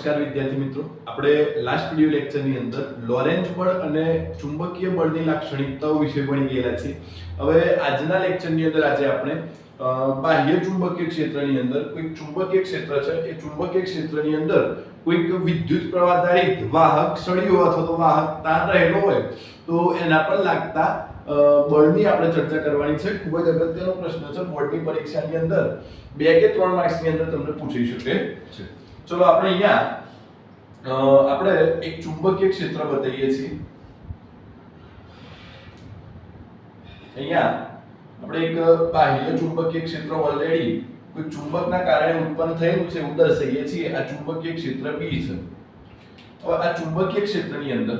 નમસ્કાર વિદ્યાર્થી મિત્રો. આપણે લાસ્ટ વિડિયો લેક્ચરની અંદર લોરેન્જ બળ અને ચુંબકીય બળની લાક્ષણિકતાઓ વિશે ભણી ગયેલા છીએ. હવે આજના લેક્ચરની અંદર આજે આપણે બાહ્ય ચુંબકીય ક્ષેત્રની અંદર કોઈક ચુંબકીય ક્ષેત્ર છે, એ ચુંબકીય ક્ષેત્રની અંદર કોઈક વિદ્યુત પ્રવાહ વાહક સળિયો અથવા તો વાહક તાર રહેલો હોય, તો એના પર લાગતા બળની આપણે ચર્ચા કરવાની છે. ખૂબ જ અગત્યનો પ્રશ્ન છે બોર્ડની પરીક્ષાની અંદર. બે કે ત્રણ માર્ક્સની અંદર તમને પૂછી શકે છે. ચલો આપણે અહીંયા આપણે એક ચુંબકીય ક્ષેત્ર બતાવીએ છીએ. અહીંયા આપણે એક બાહ્ય ચુંબકીય ક્ષેત્ર ઓલરેડી કોઈ ચુંબકના કારણે ઉત્પન્ન થયેલું છે એવું દર્શાવીએ છીએ. આ ચુંબકીય ક્ષેત્ર બી છે. હવે આ ચુંબકીય ક્ષેત્રની અંદર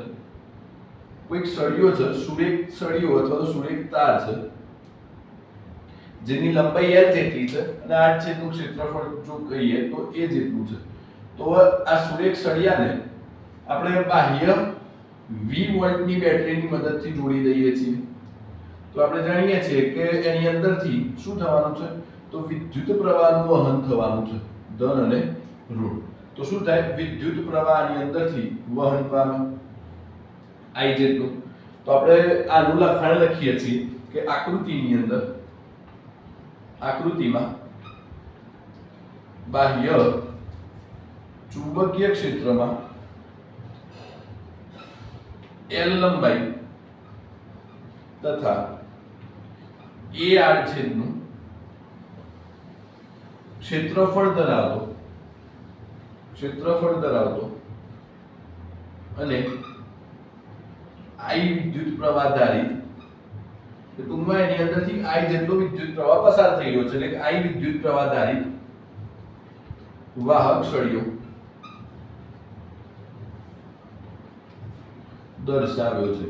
કોઈક સળિયો છે, સુરેખ સળિયો અથવા તો સુરેખ તાર છે, જેની લંબાઈ l જેટલી છે અને આ છેદનું ક્ષેત્રફળ જો કહીએ તો એ જેટલું છે. તો આ સુરેખ સળિયાને આપણે બાહ્ય V વોલ્ટની બેટરીની મદદથી જોડી દઈએ છીએ. તો આપણે જાણીએ છીએ કે એની અંદરથી શું થવાનું છે? તો વિદ્યુત પ્રવાહનું વહન થવાનું છે, ધન અને ઋણ. તો શું થાય? વિદ્યુત પ્રવાહની અંદરથી વહન પામે. આઈ જેટલું. તો આપણે આનું લખાણ લખીએ છીએ કે આકૃતિની અંદર, આકૃતિમાં બાહ્ય ચુંબકીય ક્ષેત્રમાં L લંબાઈ તથા A આડછેદનું ક્ષેત્રફળ ધરાવતો ક્ષેત્રફળ ધરાવતો અને I વિદ્યુત પ્રવાહ ધારિત ટૂંકમાં એની અંદરથી I જેટલો વિદ્યુત પ્રવાહ પસાર થઈ રહ્યો છે, એટલે I વિદ્યુત પ્રવાહ ધારિત વાહક સળિયો દર્શાવ્યો છે.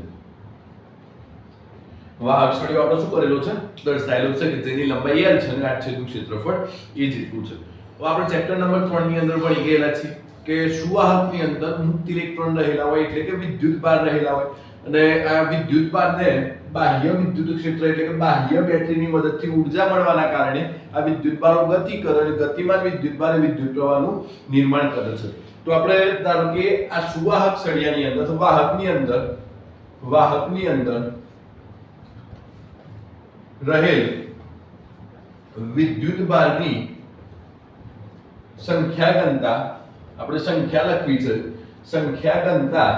વાહક સળિયો આપણે શું કરેલો છે? દર્શાવેલું છે કે જેની લંબાઈ એલ છે અને આડછેદનું ક્ષેત્રફળ એ જેટલું છે. તો આપણે ચેપ્ટર નંબર 3 ની અંદર ભણી ગયેલા છીએ કે સુવાહકની અંદર મુક્ત ઇલેક્ટ્રોન રહેલા હોય એટલે કે વિદ્યુત ભાર રહેલા હોય. અને આ વિદ્યુત ભારને બાહ્ય વિદ્યુત ક્ષેત્ર એટલે કે બાહ્ય બેટરીની મદદથી ઊર્જા મળવાના કારણે આ વિદ્યુત ભારો ગતિ કરે અને ગતિમાન વિદ્યુત ભારે વિદ્યુત પ્રવાહનું નિર્માણ કરે છે. તો આપણે ધારો કે આ સુવાહક સળિયાની અંદર તો વાહકની અંદર વાહકની અંદર રહેલ વિદ્યુત બારની સંખ્યા ઘનતા, આપણે સંખ્યા લખવી છે. સંખ્યા ઘનતા,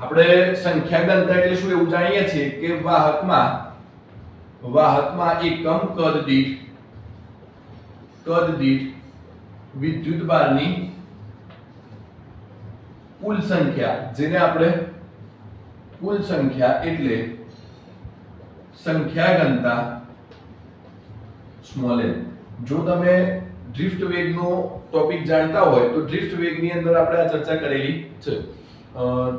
આપણે સંખ્યા ઘનતા એટલે શું એવું જાણીએ છીએ કે વાહકમાં વાહકમાં એકમ કદ દીઠ કદ દીઠ વિદ્યુત ભારની કુલ સંખ્યા, જેને આપણે કુલ સંખ્યા એટલે સંખ્યા ઘનતા સ્મોલ n. જો તમે ડ્રિફ્ટ વેગનો ટોપિક જાણતા હોય, તો ડ્રિફ્ટ વેગની અંદર આપણે આ ચર્ચા કરેલી છે.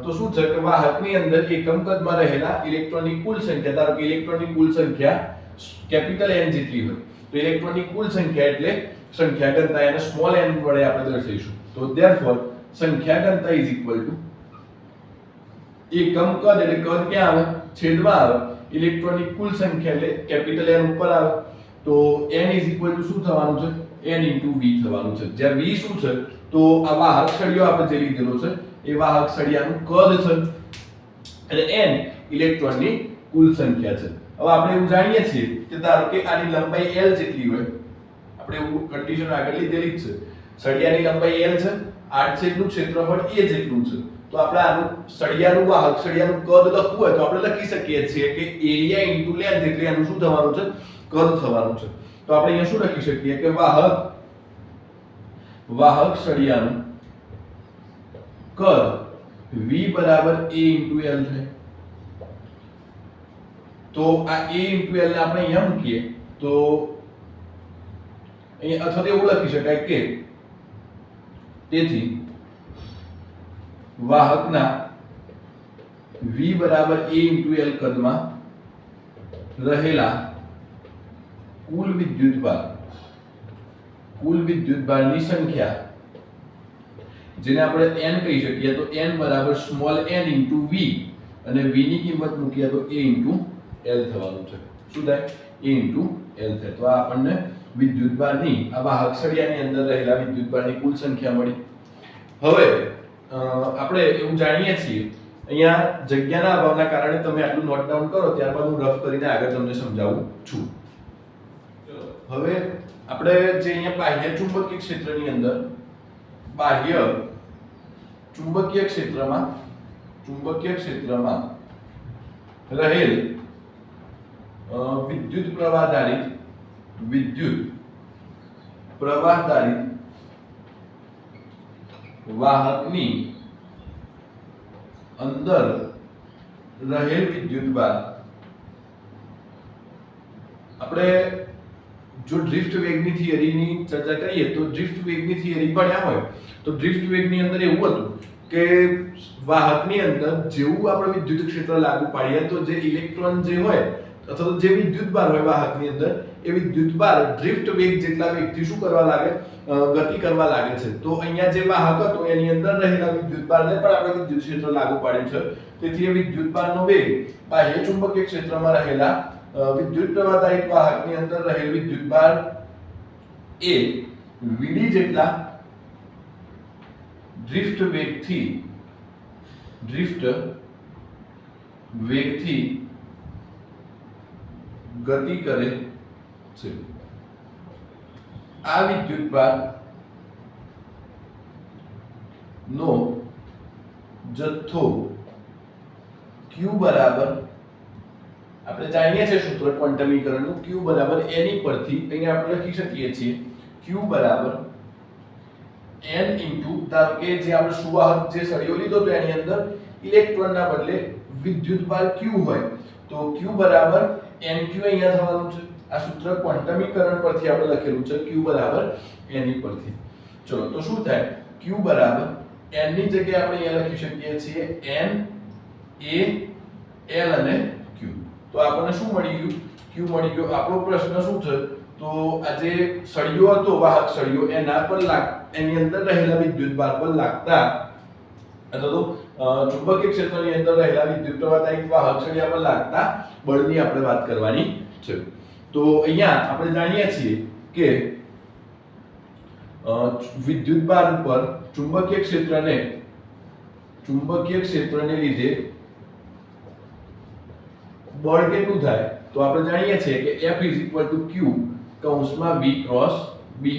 તો શું છે? કે વાહકની અંદર એકમ કદમાં રહેલા ઇલેક્ટ્રોનની કુલ સંખ્યા, ધારો કે ઇલેક્ટ્રોનની કુલ સંખ્યા કેપિટલ n જેટલી હોય, તો ઇલેક્ટ્રોનની કુલ સંખ્યા એટલે સંખ્યા ઘનતા, એને સ્મોલ n વડે આપણે દર્શાવીશું. તો ધેરફોર સંખ્યા કરતા ઇઝ ઇક્વલ ટુ એકમ કદ એટલે કદ ક્યાં આવે? છેદમાં આવે. ઇલેક્ટ્રોનની કુલ સંખ્યા એટલે કેપિટલ n ઉપર આવે. તો n ઇઝ ઇક્વલ ટુ શું થવાનું છે? N ઇન્ટુ v થવાનું છે. જ્યાં v શું છે? તો આ વાહક સળિયો આપણે જે લીધેલો છે, એ વાહક સળિયાનું કદ છે. એટલે n ઇલેક્ટ્રોનની કુલ સંખ્યા છે. હવે આપણે એવું જાણીએ છીએ કે ધારો કે આની લંબાઈ l જેટલી હોય, આપણે એવું કન્ડિશન આગળ લીધેલી જ છે. સળિયાની લંબાઈ l છે આડછેદનું ક્ષેત્રફળ a જેટલું છે. તો આપણે આનું સળિયાનું વાહક, સળિયાનું કદ લખવું હોય તો આપણે લખી શકીએ છીએ કે એરિયા ઇન્ટુ લેન્થ એટલે આનું શું થવાનું છે? કદ થવાનું છે. તો આપણે અહીંયા શું લખી શકીએ કે વાહક વાહક સળિયાનું કદ v બરાબર a ઇન્ટુ l છે તો આ a ઇન્ટુ l ને આપણે અહીંયા મૂકીએ તો અહીંયા અથવા તો એવું લખી શકાય કે તેથી વાહકના v બરાબર a ઇન્ટુ l કદમાં રહેલા કુલ વિદ્યુત ભાર, કુલ વિદ્યુત ભારની સંખ્યા, જેને આપણે n કહી શકીએ તો n બરાબર સ્મોલ n ઇન્ટુ v અને v ની કિંમત મૂકીએ તો a ઇન્ટુ l થવાનું છે. શું થાય? A ઇન્ટુ l થાય. તો આ આપણને વિદ્યુતભારની આ વાહક સળિયાની અંદર રહેલા વિદ્યુતભારની કુલ સંખ્યા મળી. હવે આપણે એવું જાણીએ છીએ, અહીંયા જગ્યાના અભાવના કારણે તમે આટલું નોટ ડાઉન કરો, ત્યારબાદ હું રફ કરીને આગળ તમને સમજાવું છું. હવે આપણે જે અહીંયા બાહ્ય ચુંબકીય ક્ષેત્રની અંદર, બાહ્ય ચુંબકીય ક્ષેત્રમાં ચુંબકીય ક્ષેત્રમાં રહેલ વિદ્યુત પ્રવાહ ધારિત વિદ્યુત પ્રવાહ ધારિત વાહકની અંદર રહેલ વિદ્યુતભાર આપણે જો ડ્રિફ્ટ વેગની થિયરીની ચર્ચા કરીએ, તો ડ્રિફ્ટ વેગની થિયરી ભણ્યા હોય, તો ડ્રિફ્ટ વેગની અંદર એવું હતું કે વાહકની અંદર જેવું આપણે વિદ્યુત ક્ષેત્ર લાગુ પાડીએ, તો જે ઇલેક્ટ્રોન જે હોય અથવા તો જે વિદ્યુતભાર હોય વાહકની અંદર એ વિદ્યુતભાર ડ્રિફ્ટ વેગ જેટલા વેગથી શું કરવા લાગે? ગતિ કરવા લાગે છે. તો અહીંયા જે વાહક હતો, એની અંદર રહેલા વિદ્યુતભારને પણ આપણે વિદ્યુત ક્ષેત્ર લાગુ પાડ્યું છે. તેથી એ વિદ્યુતભારનો વેગ બાહ્ય ચુંબકીય ક્ષેત્રમાં રહેલા વિદ્યુત પ્રવાહદાયક વાહકની અંદર રહેલ વિદ્યુતભાર એ વીડી જેટલા ડ્રિફ્ટ વેગથી ડ્રિફ્ટ વેગથી ગતિ કરે છે. આ વિદ્યુતભાર નો જથ્થો ક્યુ બરાબર આપણે જાણીએ છીએ સૂત્ર ક્વોન્ટમીકરણનું ક્યુ બરાબર એની પરથી અહીંયા આપણે લખી શકીએ છીએ. ક્યુ બરાબર એન ઇન્ટુ ધારો કે જે આપણે સુવાહક જે સળિયો લીધો તો એની અંદર, ઇલેક્ટ્રોનના બદલે વિદ્યુતભાર ક્યુ હોય. તો ક્યુ બરાબર nq અહીંયા થવાનું છે. આ સૂત્ર ક્વોન્ટમીકરણ પરથી આપણે લખેલું છે. ક્યુ બરાબર એની પરથી. ચલો, તો શું થાય? ક્યુ બરાબર એનની જગ્યાએ આપણે અહીંયા લખી શકીએ છીએ એન એ એલ અને ક્યુ તો આપણને શું મળી ગયું? ક્યુ મળી ગયો. આપણો પ્રશ્ન શું છે? તો આ જે સળિયો હતો, વાહક સળિયો, એના પર લાગ, એની અંદર રહેલા વિદ્યુત ભાર પર લાગતા, અથવા તો ચુંબકીય ક્ષેત્રની અંદર રહેલા વિદ્યુત પ્રવાહદાયક વાહક છડિયા પર લાગતા બળની આપણે વાત કરવાની છે. તો અહીંયા આપણે જાણીએ છીએ કે વિદ્યુત બાર ઉપર ચુંબકીય ક્ષેત્રને ચુંબકીય ક્ષેત્રને લીધે બળ કેટલું થાય? તો આપણે જાણીએ છીએ કે F q કૌંસમાં B cross b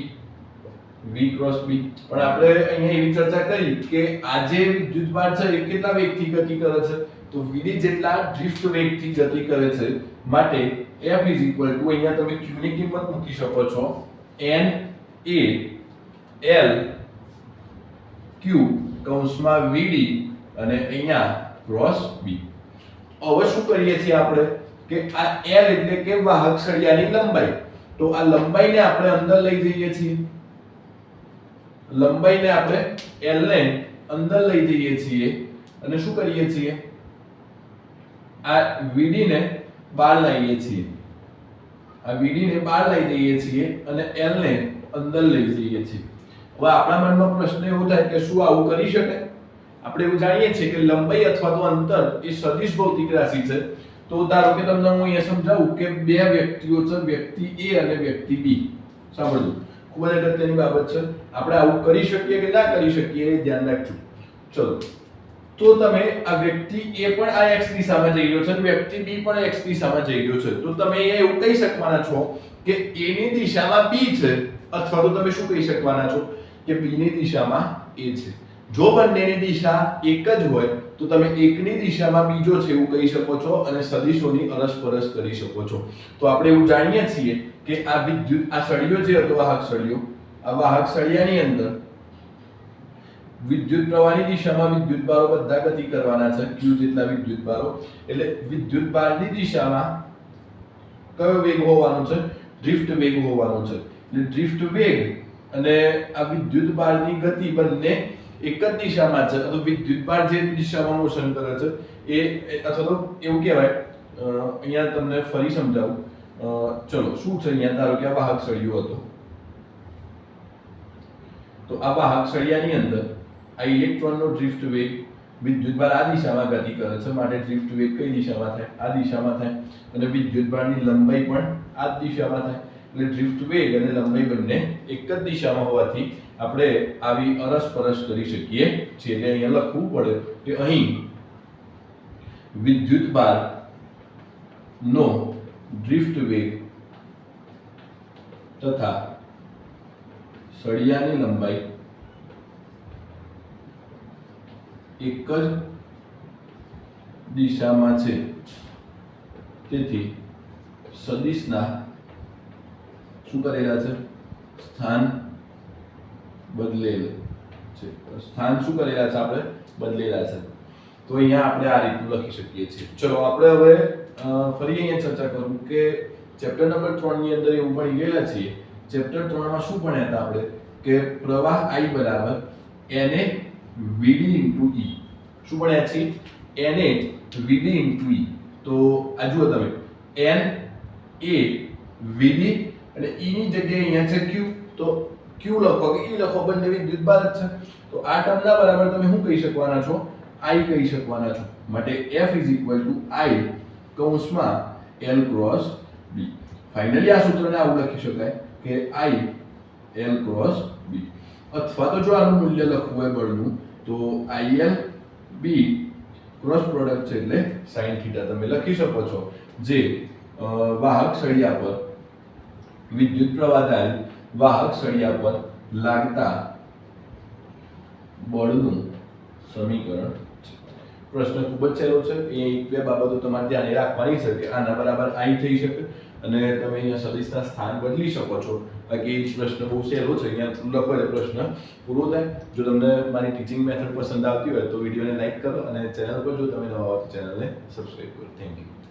v cross B પણ આપણે અહીંયા એવી ચર્ચા કરી કે આજે વિદ્યુત ભાર છે એ કેટલા વેગથી ગતિ કરે છે? તો વીડી જેટલા ડ્રિફ્ટ વેગથી ગતિ કરે છે માટે F અહીંયા તમે q ની કિંમત મૂકી શકો છો. N a l q કૌંસમાં વીડી અને અહીંયા ક્રોસ b. હવે શું કરીએ છીએ આપણે? કે આ L એટલે કે વાહક સળિયાની લંબાઈ. તો આ લંબાઈને આપણે અંદર લઈ જઈએ છીએ. લંબાઈને આપણે L ને અંદર લઈ જઈએ છીએ. અને શું કરીએ છીએ? આ VD ને બહાર લઈએ છીએ. આ VD ને બહાર લઈ જઈએ છીએ અને L ને અંદર લઈ જઈએ છીએ. હવે આપણા મનમાં પ્રશ્ન એવો થાય કે શું આવું કરી શકે? આપણે એવું જાણીએ છીએ કે લંબાઈ અથવા તો અંતર એ સદિશ ભૌતિક રાશિ છે. તો ધારો કે તમને હું અહીંયા સમજાવું કે બે વ્યક્તિઓ છે, વ્યક્તિ A અને વ્યક્તિ B. સાંભળજો. ખૂબ જ અગત્યની બાબત છે? આપણે આવું કરી શકીએ કે ના કરી શકીએ એ ધ્યાન રાખજો. ચલો. તો તમે આ વ્યક્તિ એ પણ આ x દિશામાં જઈ રહ્યો છે અને વ્યક્તિ B પણ x દિશામાં જઈ રહ્યો છે. તો તમે અહીંયા એવું કહી શકવાના છો કે A ની દિશામાં B છે અથવા તો તમે શું કહી શકવાના છો? કે B ની દિશામાં A છે. જો બંનેની દિશા એક જ હોય તો તમે એકની દિશામાં બીજો છે એવું કહી શકો છો અને સદિશોની અરસપરસ કરી શકો છો. તો આપણે એવું જાણીએ છીએ કે આ વિદ્યુત આ સળિયો જે હતો વાહક સળિયો આ વાહક સળિયાની અંદર વિદ્યુત પ્રવાહની દિશામાં વિદ્યુતભારો બધા ગતિ કરવાના છે ક્યુ જેટલા વિદ્યુતભારો એટલે વિદ્યુત વિદ્યુતભારની દિશામાં કયો વેગ હોવાનો છે? ડ્રિફ્ટ વેગ હોવાનો છે. એટલે ડ્રિફ્ટ વેગ અને આ વિદ્યુતભારની ગતિ બંને એક જ દિશામાં છે. અથવા વિદ્યુતભાર જે દિશામાં મોશન કરે છે, એ અથવા તો એવું કહેવાય અહીંયા તમને ફરી સમજાવું. ચલો, શું છે અહીંયા? ધારો કે આ વાહક સળિયો હતો. તો આ વાહક સળિયાની અંદર આ ઇલેક્ટ્રોનનો ડ્રિફ્ટ વેગ વિદ્યુતભાર આ દિશામાં ગતિ કરે છે. માટે ડ્રિફ્ટ વેગ કઈ દિશામાં થાય? આ દિશામાં થાય. અને વિદ્યુતભારની લંબાઈ પણ આ દિશામાં થાય. એટલે ડ્રિફ્ટ વેગ અને લંબાઈ બંને એક જ દિશામાં હોવાથી આપણે આવી અરસપરસ કરી શકીએ છીએ. એટલે અહીંયા લખવું પડે કે અહીં વિદ્યુત બાર નો ડ્રિફ્ટ વેગ તથા સળિયાની લંબાઈ એક જ દિશામાં છે. તેથી સદિશના શું કરેલા છે? સ્થાન બદલેલ છે. સ્થાન શું કરેલા છે આપણે? બદલેલા છે. તો અહીંયા આપણે આ રીતનું લખી શકીએ છીએ. ચલો, આપણે હવે ફરી અહીંયા ચર્ચા કરું કે ચેપ્ટર નંબર 3 ની અંદર એવું ભણી ગયેલા છીએ. ચેપ્ટર 3 માં શું ભણ્યા હતા આપણે? કે પ્રવાહ આઈ બરાબર એને વીડી ઇન્ટુ ઈ શું ભણ્યા છીએ? એને વીડી ઇન્ટુ ઈ તો આ જુઓ તમે. એન એ Vd અને E ની જગ્યાએ અહીંયા છે Q, તો Q લખો. કે E લખો, બંને વિદ્યુત બાર છે. તો આ ટર્મના બરાબર તમે શું કહી શકવાના છો? I કહી શકવાના છો. માટે F I કૌંસમાં L ક્રોસ B. ફાઇનલી આ સૂત્રને આવું લખી શકાય કે I L ક્રોસ B. અથવા તો જો આનું મૂલ્ય લખવું હોય બળનું, તો IL B ક્રોસ પ્રોડક્ટ છે એટલે sin થીટા તમે લખી શકો છો. જે વાહક સળિયા પર વિદ્યુત પ્રવાહ ધારી વાહક સળિયા પર લાગતા બળનું સમીકરણ પ્રશ્ન ખૂબ જ સહેલો છે. એ બે બાબતો તમારે ધ્યાને રાખવાની છે કે આના બરાબર આઈ થઈ શકે અને તમે અહીંયા સદિશના સ્થાન બદલી શકો છો. બાકી પ્રશ્ન બહુ સહેલો છે. અહીંયા લખો એ પ્રશ્ન પૂરો થાય. જો તમને મારી ટીચિંગ મેથડ પસંદ આવતી હોય તો વિડીયોને લાઇક કરો અને ચેનલ પર જો તમે નવા હો તો ચેનલને સબસ્ક્રાઈબ કરો. Thank you